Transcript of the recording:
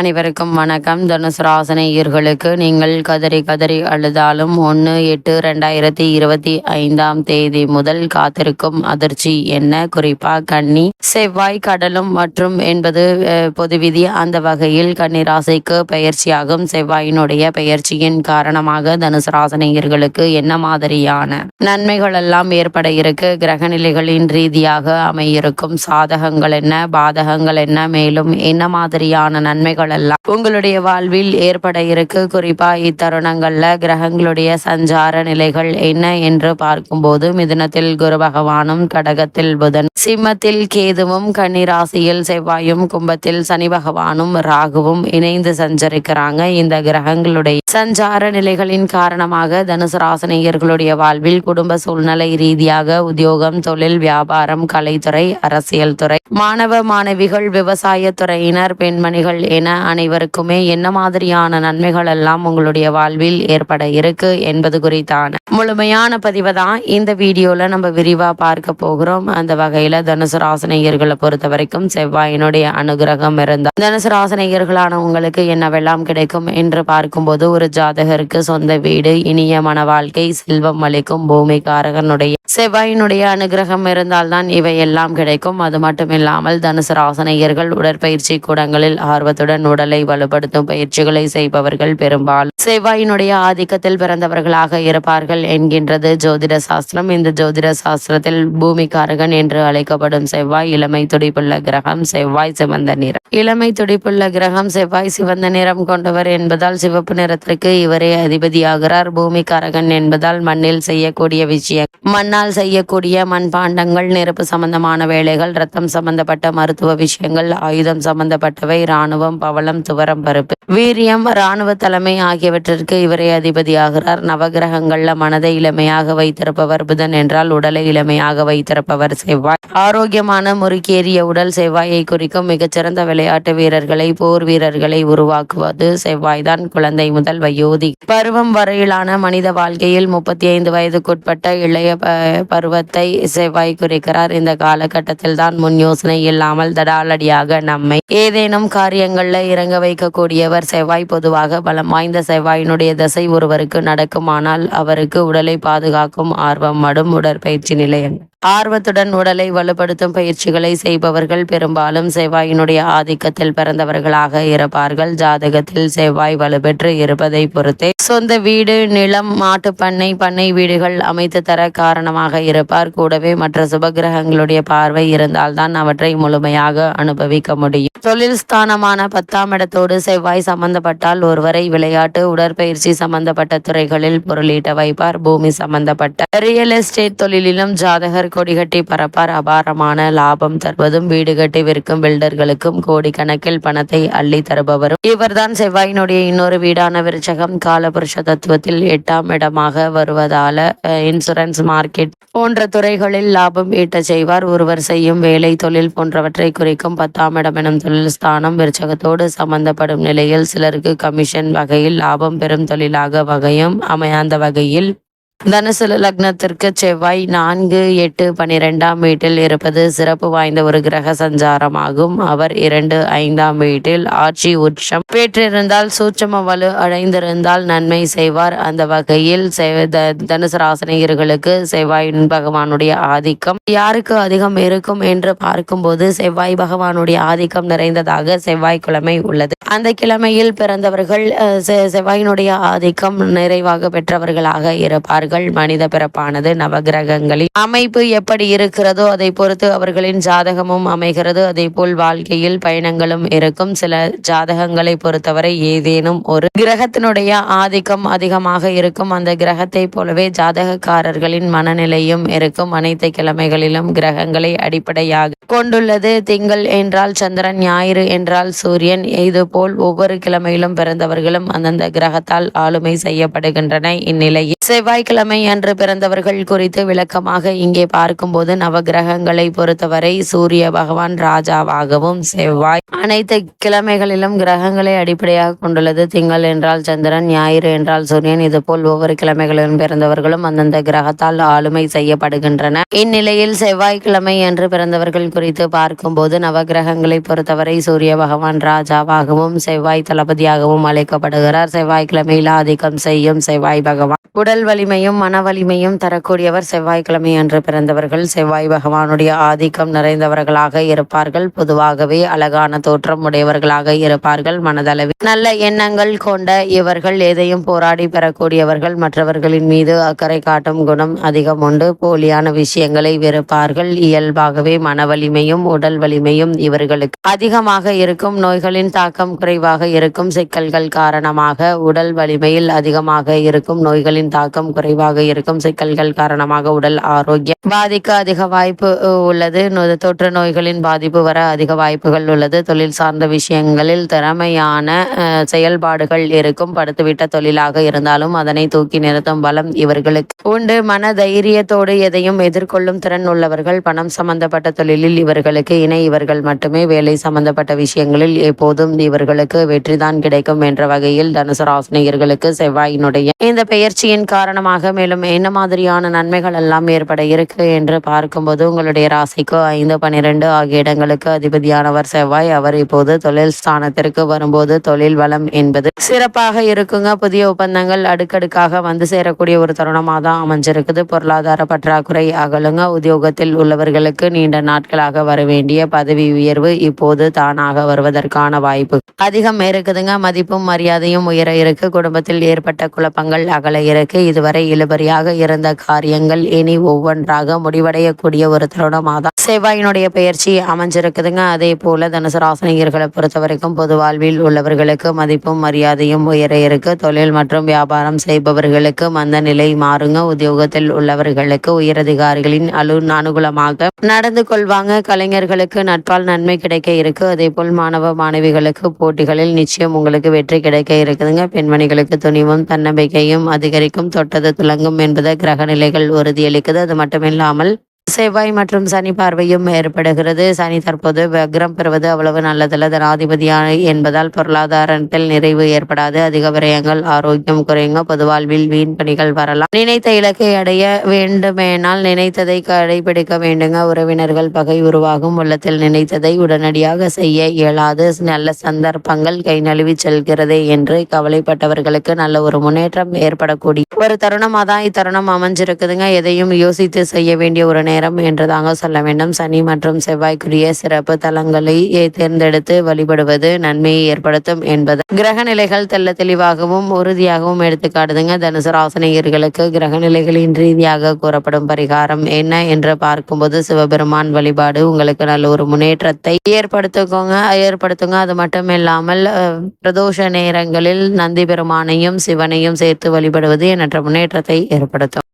அனைவருக்கும் வணக்கம். தனுசு ராசனையர்களுக்கு நீங்கள் கதறி கதறி அழுதாலும் ஒன்று எட்டு ரெண்டாயிரத்தி இருபத்தி ஐந்தாம் தேதி முதல் காத்திருக்கும் அதிர்ச்சி என்ன? குறிப்பா கன்னி. செவ்வாய் கடலும் மற்றும் என்பது பொது விதி அந்த வகையில் கன்னி ராசிக்கு பெயர்ச்சியாகும். செவ்வாயினுடைய பெயர்ச்சியின் காரணமாக தனுசு ராசனையர்களுக்கு என்ன மாதிரியான நன்மைகள் எல்லாம் ஏற்பட இருக்கு? கிரக நிலைகளின் ரீதியாக அமையிருக்கும் சாதகங்கள் என்ன? பாதகங்கள் என்ன? மேலும் என்ன மாதிரியான நன்மைகள் கொள்ளலாம். உங்களுடைய வாழ்வில் ஏற்பட இருக்கு. குறிப்பா இத்தருணங்கள்ல கிரகங்களுடைய சஞ்சார நிலைகள் என்ன என்று பார்க்கும்போது மிதுனத்தில் குரு பகவானும் கடகத்தில் புதன். சிம்மத்தில் கேதுவும் கன்னிராசியில் செவ்வாயும் கும்பத்தில் சனி பகவானும் ராகுவும் இணைந்து சஞ்சரிக்கிறாங்க. இந்த கிரகங்களுடைய சஞ்சார நிலைகளின் காரணமாக தனுசு ராசினியர்களுடைய வாழ்வில் குடும்ப சூழ்நிலை ரீதியாக உத்தியோகம் தொழில் வியாபாரம் கலைத்துறை அரசியல் துறை மாணவ மாணவிகள் விவசாய துறையினர் பெண்மணிகள் என அனைவருக்குமே என்ன மாதிரியான நன்மைகள் எல்லாம் உங்களுடைய வாழ்வில் ஏற்பட இருக்கு என்பது குறித்தான முழுமையான பதிவை தான் இந்த வீடியோல நம்ம விரிவா பார்க்க போகிறோம். அந்த வகையில தனுசு ராசனையர்களை பொறுத்த வரைக்கும் செவ்வாயினுடைய அனுகிரகம் இருந்தால் தனுசு ராசனையர்களான உங்களுக்கு என்னவெல்லாம் கிடைக்கும் என்று பார்க்கும்போது ஒரு ஜாதகருக்கு சொந்த வீடு இனிய மன வாழ்க்கை செல்வம் அளிக்கும் பூமிகாரகனுடைய செவ்வாயினுடைய அனுகிரகம் இருந்தால்தான் இவை எல்லாம் கிடைக்கும். அது மட்டும் இல்லாமல் தனுசு ராசனையர்கள் உடற்பயிற்சி கூடங்களில் ஆர்வத்துடன் உடலை வலுப்படுத்தும் பயிற்சிகளை செய்பவர்கள் பெரும்பாலும் செவ்வாயினுடைய ஆதிக்கத்தில் பிறந்தவர்களாக இருப்பார்கள் என்கின்றது ஜோதிட சாஸ்திரம். இந்த ஜோதிட சாஸ்திரத்தில் பூமிகாரகன் என்று அழைக்கப்படும் செவ்வாய் இளமை துடிப்புள்ள கிரகம் செவ்வாய் சிவந்த நிறம். இளமை துடிப்புள்ள கிரகம் செவ்வாய் சிவந்த நிறம் கொண்டவர் என்பதால் சிவப்பு நிறத்திற்கு இவரே அதிபதியாகிறார். பூமிகாரகன் என்பதால் மண்ணில் செய்யக்கூடிய விஷயம் மண்ணால் செய்யக்கூடிய மண்பாண்டங்கள் நெருப்பு சம்பந்தமான வேலைகள் ரத்தம் சம்பந்தப்பட்ட மருத்துவ விஷயங்கள் ஆயுதம் சம்பந்தப்பட்டவை இராணுவம் பவளம் துவரம் பருப்பு. வீரியம் இராணுவ தலைமை ஆகியவற்றிற்கு இவரே அதிபதியாகிறார். நவகிரகங்கள்ல மனதை இளமையாக வைத்திருப்பவர் புதன் என்றால் உடலை இளமையாக வைத்திருப்பவர் செவ்வாய். ஆரோக்கியமான முறுக்கேறிய உடல் செவ்வாயை குறிக்கும் மிகச்சிறந்த விளையாட்டு வீரர்களை போர் வீரர்களை உருவாக்குவது செவ்வாய்தான் குழந்தை முதல் வயோதி. பருவம் வரையிலான மனித வாழ்க்கையில் முப்பத்தி ஐந்து வயதுக்குட்பட்ட இளைய பருவத்தை செவ்வாய் குறிக்கிறார். இந்த காலகட்டத்தில் தான் முன் யோசனை இல்லாமல் தடாலடியாக நம்மை ஏதேனும் காரியங்களில் இறங்க வைக்கக்கூடியவர் செவ்வாய். பொதுவாக பலம் வாய்ந்த செவ்வாயினுடைய தசை ஒருவருக்கு நடக்குமானால் அவருக்கு உடலை பாதுகாக்கும் ஆர்வம் மடும் உடற்பயிற்சி நிலையம் ஆர்வத்துடன் உடலை வலுப்படுத்தும் பயிற்சிகளை செய்பவர்கள் பெரும்பாலும் செவ்வாயினுடைய ஆதிக்கத்தில் பிறந்தவர்களாக இருப்பார்கள். ஜாதகத்தில் செவ்வாய் வலுப்பெற்று இருப்பதை பொறுத்தே சொந்த வீடு நிலம் மாட்டுப் பண்ணை பண்ணை வீடுகள் அமைத்து தர காரணமாக இருப்பார். கூடவே மற்ற சுபகிரகங்களுடைய பார்வை இருந்தால்தான் அவற்றை முழுமையாக அனுபவிக்க முடியும். தொழில் ஸ்தானமான பத்தாம் இடத்தோடு செவ்வாய் சம்பந்தப்பட்டால் ஒருவரை விளையாட்டு உடற்பயிற்சி சம்பந்தப்பட்ட துறைகளில் பொருளீட்ட வைப்பார். பூமி சம்பந்தப்பட்ட ரியல் எஸ்டேட் தொழிலிலும் ஜாதகர் கொடிகட்டி பரப்பார். அபாரமான லாபம் தருவதும் வீடு கட்டி விற்கும் பில்டர்களுக்கும் கோடிக்கணக்கில் பணத்தை அள்ளி தருபவரும் இவர்தான். செவ்வாயினுடைய இன்னொரு வீடான விருச்சகம் காலபுருஷ தத்துவத்தில் எட்டாம் இடமாக வருவதால இன்சூரன்ஸ் மார்க்கெட் போன்ற துறைகளில் லாபம் ஈட்ட செய்வார். ஒருவர் செய்யும் வேலை தொழில் போன்றவற்றை குறிக்கும் பத்தாம் இடம் எனும் தொழில் ஸ்தானம் விருச்சகத்தோடு சம்பந்தப்படும் நிலையில் சிலருக்கு கமிஷன் வகையில் லாபம் பெறும் தொழிலாக வகையும் அமையாந்த வகையில் தனுசு லக்னத்திற்கு செவ்வாய் நான்கு எட்டு பனிரெண்டாம் வீட்டில் இருப்பது சிறப்பு வாய்ந்த ஒரு கிரக சஞ்சாரமாகும். அவர் இரண்டு ஐந்தாம் வீட்டில் ஆட்சி உச்சம். பெற்றிருந்தால் சூட்சம வலு அடைந்திருந்தால் நன்மை செய்வார். அந்த வகையில் செவ்- த- தனுசு ராசினியர்களுக்கு செவ்வாய் பகவானுடைய ஆதிக்கம். யாருக்கு அதிகம் இருக்கும் என்று பார்க்கும்போது செவ்வாய் பகவானுடைய ஆதிக்கம் நிறைந்ததாக செவ்வாய் கிழமை உள்ளது. அந்த கிழமையில் பிறந்தவர்கள் செ- செவ்வாயினுடைய ஆதிக்கம் நிறைவாக பெற்றவர்களாக இருப்பார்கள். மனித பிறப்பானது நவகிரகங்களின் அமைப்பு எப்படி இருக்கிறதோ அதை பொறுத்து அவர்களின் ஜாதகமும் அமைகிறது. அதே போல் வாழ்க்கையில் பயணங்களும் இருக்கும். சில ஜாதகங்களை பொறுத்தவரை ஏதேனும் ஒரு கிரகத்தினுடைய ஆதிக்கம் அதிகமாக இருக்கும். அந்த கிரகத்தை போலவே ஜாதகக்காரர்களின் மனநிலையும் இருக்கும். அனைத்து கிழமைகளிலும் கிரகங்களை அடிப்படையாக கொண்டுள்ளது. திங்கள் என்றால் சந்திரன் ஞாயிறு என்றால் சூரியன். இதுபோல் ஒவ்வொரு கிழமையிலும் பிறந்தவர்களும் அந்தந்த கிரகத்தால் ஆளுமை செய்யப்படுகின்றன. இந்நிலையில் செவ்வாய்க்கிழமை அன்று பிறந்தவர்கள் குறித்து விளக்கமாக இங்கே பார்க்கும்போது நவகிரகங்களை பொறுத்தவரை சூரிய பகவான் ராஜாவாகவும் செவ்வாய் அனைத்து கிழமைகளிலும் கிரகங்களை அடிப்படையாக கொண்டுள்ளது. திங்கள் என்றால் சந்திரன் ஞாயிறு என்றால் சூரியன். இதுபோல் ஒவ்வொரு கிழமைகளிலும் பிறந்தவர்களும் அந்தந்த கிரகத்தால் ஆளுமை செய்யப்படுகின்றன. இந்நிலையில் செவ்வாய்க்கிழமை என்று பிறந்தவர்கள் குறித்து பார்க்கும்போது நவகிரகங்களை பொறுத்தவரை சூரிய பகவான் ராஜாவாகவும் செவ்வாய் தளபதியாகவும் அழைக்கப்படுகிறார். செவ்வாய்க்கிழமையில் ஆதிக்கம் செய்யும் செவ்வாய் பகவான். உடல் வலிமையும் மன வலிமையும் தரக்கூடியவர் செவ்வாய்க்கிழமை அன்று பிறந்தவர்கள். செவ்வாய் பகவானுடைய ஆதிக்கம் நிறைந்தவர்களாக இருப்பார்கள். பொதுவாகவே அழகான தோற்றம் உடையவர்களாக இருப்பார்கள். மனதளவில் நல்ல எண்ணங்கள் கொண்ட இவர்கள் எதையும் போராடி பெறக்கூடியவர்கள் மற்றவர்களின் மீது அக்கறை காட்டும் குணம் அதிகம் உண்டு. போலியான விஷயங்களை வெறுப்பார்கள். இயல்பாகவே மன வலிமையும் உடல் வலிமையும் இவர்களுக்கு அதிகமாக இருக்கும். நோய்களின் தாக்கம் குறைவாக இருக்கும். சிக்கல்கள் காரணமாக உடல் வலிமையில் அதிகமாக இருக்கும். நோய்களின் தாக்கம் குறைவாக இருக்கும். சிக்கல்கள் காரணமாக உடல் ஆரோக்கியம் பாதிக்க அதிக வாய்ப்பு உள்ளது. தொற்று நோய்களின் பாதிப்பு வர அதிக வாய்ப்புகள் உள்ளது. தொழில் சார்ந்த விஷயங்களில் திறமையான செயல்பாடுகள் இருக்கும். படுத்துவிட்ட தொழிலாக இருந்தாலும் அதனை தூக்கி நிறுத்தும் பலம் இவர்களுக்கு உண்டு. மன தைரியத்தோடு எதையும் எதிர்கொள்ளும் திறன் உள்ளவர்கள் பணம் சம்பந்தப்பட்ட தொழிலில் இவர்களுக்கு இணை. இவர்கள் மட்டுமே வேலை சம்பந்தப்பட்ட விஷயங்களில் எப்போதும் இவர்களுக்கு வெற்றிதான் கிடைக்கும் என்ற வகையில் தனுசு ராசினியர்களுக்கு செவ்வாயினுடைய இந்த பெயர்ச்சியின் காரணமாக மேலும் என்ன மாதிரியான நன்மைகள் எல்லாம் ஏற்பட இருக்கு என்று பார்க்கும்போது உங்களுடைய ராசிக்கு ஐந்து பன்னிரெண்டு ஆகிய இடங்களுக்கு அதிபதியானவர் செவ்வாய். அவர் இப்போது தொழில் ஸ்தானத்திற்கு வரும்போது தொழில் வளம் என்பது சிறப்பாக இருக்குங்க. புதிய ஒப்பந்தங்கள் அடுக்கடுக்காக வந்து சேரக்கூடிய ஒரு தருணமாக தான் அமைஞ்சிருக்குது. பொருளாதார பற்றாக்குறை அகலுங்க. உத்தியோகத்தில் உள்ளவர்களுக்கு நீண்ட நாட்களாக வர வேண்டிய பதவி உயர்வு இப்போது தானாக வருவதற்கான வாய்ப்பு அதிகம் இருக்குதுங்க. மதிப்பும் மரியாதையும் உயர இருக்கு. குடும்பத்தில் ஏற்பட்ட குழப்பங்கள் அகல இருக்கு. இதுவரை இழுபறியாக இருந்த காரியங்கள் இனி ஒவ்வொன்றாக முடிவடையக்கூடிய ஒரு தருணமாக தான் செவ்வாயினுடைய பயிற்சி அமைஞ்சிருக்குதுங்க. அதே போல தனுசு ராசினியர்களை பொறுத்த வரைக்கும் பொது வாழ்வில் உள்ளவர்களுக்கு மதிப்பும் மரியாதையும் உயர இருக்கு. தொழில் மற்றும் வியாபாரம் செய்பவர்களுக்கு மந்த நிலை மாறுங்க. உத்தியோகத்தில் உள்ளவர்களுக்கு உயரதிகாரிகளின் அலு அனுகூலமாக நடந்து கொள்வாங்க. கலைஞர்களுக்கு நட்பால் நன்மை கிடைக்க இருக்கு. அதே போல் மாணவ மாணவிகளுக்கு போட்டிகளில் நிச்சயம் உங்களுக்கு வெற்றி கிடைக்க இருக்குதுங்க. பெண்மணிகளுக்கு துணிவும் தன்னம்பிக்கையும் அதிகரிக்கும் தொட்டது துலங்கும் என்பதை கிரக நிலைகள் உறுதியளிக்குது அது மட்டுமில்லாமல் செவ்வாய் மற்றும் சனி பார்வையும் ஏற்படுகிறது சனி தற்போது வக்ரம் பெறுவது அவ்வளவு நல்லதல்ல. தனாதிபதியான என்பதால் பொருளாதாரத்தில் நிறைவு ஏற்படாது. அதிக விரயங்கள் ஆரோக்கியம் குறையுங்க. பொது வாழ்வில் வீண் பணிகள் வரலாம். நினைத்த இலக்கை அடைய வேண்டுமேனால் நினைத்ததை கடைபிடிக்க வேண்டுங்க. உறவினர்கள் பகை உருவாகும். உள்ளத்தில் நினைத்ததை உடனடியாக செய்ய இயலாது. நல்ல சந்தர்ப்பங்கள் கை நழுவி செல்கிறதே என்று கவலைப்பட்டவர்களுக்கு நல்ல ஒரு முன்னேற்றம் ஏற்படக்கூடிய ஒரு தருணமாக தான் இத்தருணம் அமைஞ்சிருக்குதுங்க. எதையும் யோசித்து செய்ய வேண்டிய ஒரு நேரம் என்றுதாங்க சொல்ல வேண்டும். சனி மற்றும் செவ்வாய்க்குரிய சிறப்பு தலங்களை தேர்ந்தெடுத்து வழிபடுவது நன்மையை ஏற்படுத்தும் என்பது. கிரக நிலைகள் தெள்ள தெளிவாகவும் உறுதியாகவும் எடுத்துக்காட்டுதுங்க தனுசு ராசனையர்களுக்கு கிரக நிலைகளின் ரீதியாக கூறப்படும் பரிகாரம் என்ன என்று பார்க்கும்போது சிவபெருமான் வழிபாடு உங்களுக்கு நல்ல ஒரு முன்னேற்றத்தை ஏற்படுத்துக்கோங்க ஏற்படுத்துங்க. அது மட்டும் இல்லாமல் பிரதோஷ நேரங்களில் நந்தி பெருமானையும் சிவனையும் சேர்த்து வழிபடுவது எண்ணற்ற முன்னேற்றத்தை ஏற்படுத்தும்.